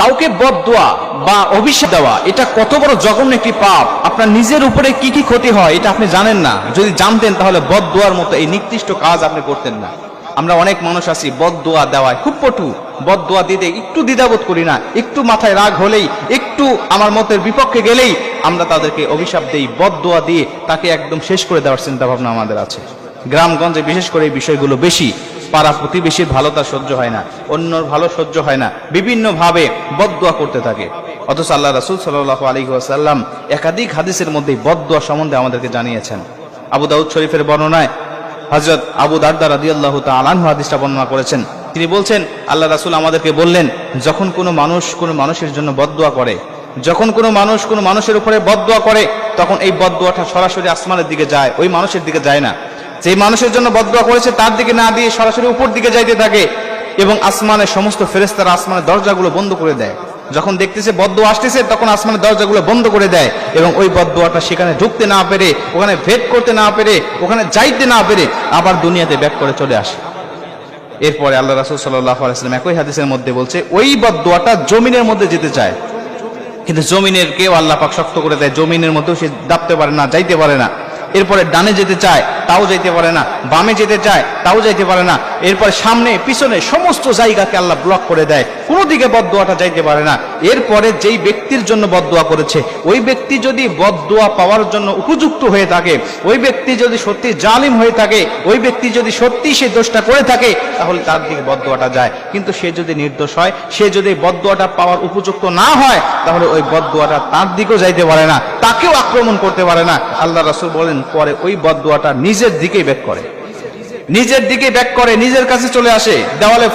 কাউকে বদ বদদোয়া বা অভিশাপ দেওয়া, এটা কত বড় জঘন্য একটি পাপ। আপনার নিজের উপরে কি কি ক্ষতি হয়, এটা আপনি জানেন না। যদি জানতেন তাহলে বদদোয়ার মতো এই নির্দিষ্ট কাজ আপনি করতেন না। আমরা অনেক মানুষ আছি, বদ বদদোয়া দেওয়ায় খুব পটু। বদদোয়া দিতে একটু দ্বিধাবোধ করি না, একটু মাথায় রাগ হলেই, একটু আমার মতের বিপক্ষে গেলেই আমরা তাদেরকে অভিশাপ দেই বদদোয়া দিয়ে তাকে একদম শেষ করে দেওয়ার চিন্তা ভাবনা আমাদের আছে। গ্রামগঞ্জে বিশেষ করে এই বিষয়গুলো বেশি। পাড়া প্রতিবেশীর ভালো তার সহ্য হয় না, অন্যর ভালো সহ্য হয় না বিভিন্ন ভাবে বদদোয়া করতে থাকে। অথচ আল্লাহ রাসুল সাল্লাহ আলী একাধিক হাদিসের মধ্যে বদদোয়া সম্বন্ধে আমাদেরকে জানিয়েছেন। আবু দাউদ শরীফের বর্ণনায় হজরত আবু দারদা রাদি আল্লাহ তালান হাদিসটা বর্ণনা করেছেন। তিনি বলছেন, আল্লাহ রাসুল আমাদেরকে বললেন, যখন কোনো মানুষ কোনো মানুষের জন্য বদদোয়া করে, যখন কোনো মানুষ কোনো মানুষের উপরে বদদোয়া করে, তখন এই বদদোয়াটা সরাসরি আসমানের দিকে যায়, ওই মানুষের দিকে যায় না। যে মানুষের জন্য বদদোয়া করেছে, তার দিকে না দিয়ে সরাসরি উপর দিকে যাইতে থাকে এবং আসমানের সমস্ত ফেরেস্তারা আসমানের দরজাগুলো বন্ধ করে দেয়। যখন দেখতেছে বদদোয়া আসতেছে, তখন আসমানের দরজাগুলো বন্ধ করে দেয় এবং ওই বদদোয়াটা সেখানে ঢুকতে না পেরে, ওখানে ভেদ করতে না পেরে, ওখানে যাইতে না পেরে আবার দুনিয়াতে ব্যাক করে চলে আসে। এরপরে আল্লাহ রাসুল সাল্লাহ আলাইসলাম একই হাদিসের মধ্যে বলছে, ওই বদদোয়াটা জমিনের মধ্যে যেতে চায়। কিন্তু জমিনের কেউ আল্লাহ পাক শক্ত করে দেয়, জমিনের মধ্যেও সে দাপতে পারে না, যাইতে পারে না। এরপরে ডানে যেতে চায় তাও যাইতে পারে না, বামে যেতে চায় তাও যাইতে পারে না। এরপরে সামনে, পিছনে সমস্ত জায়গাকে আল্লাহ ব্লক করে দেয়। কোনো দিকে বদদোয়াটা যাইতে পারে না। এরপরে যেই ব্যক্তির জন্য বদদোয়া করেছে, ওই ব্যক্তি যদি বদদোয়া পাওয়ার জন্য উপযুক্ত হয়ে থাকে, ওই ব্যক্তি যদি সত্যি জালিম হয়ে থাকে, ওই ব্যক্তি যদি সত্যি সে দোষটা করে থাকে, তাহলে তার দিকে বদদোয়াটা যায়। কিন্তু সে যদি নির্দোষ হয়, সে যদি বদদোয়াটা পাওয়ার উপযুক্ত না হয়, তাহলে ওই বদদোয়াটা তার দিকেও যাইতে পারে না, তাকেও আক্রমণ করতে পারে না। আল্লাহ রাসুল বলেন, পরে ওই বদদোয়াটা নিজের দিকেই ব্যাক করে। নিজের দিকে ব্যাক করে নিজের কাছে চলে আসে। দেওয়ালে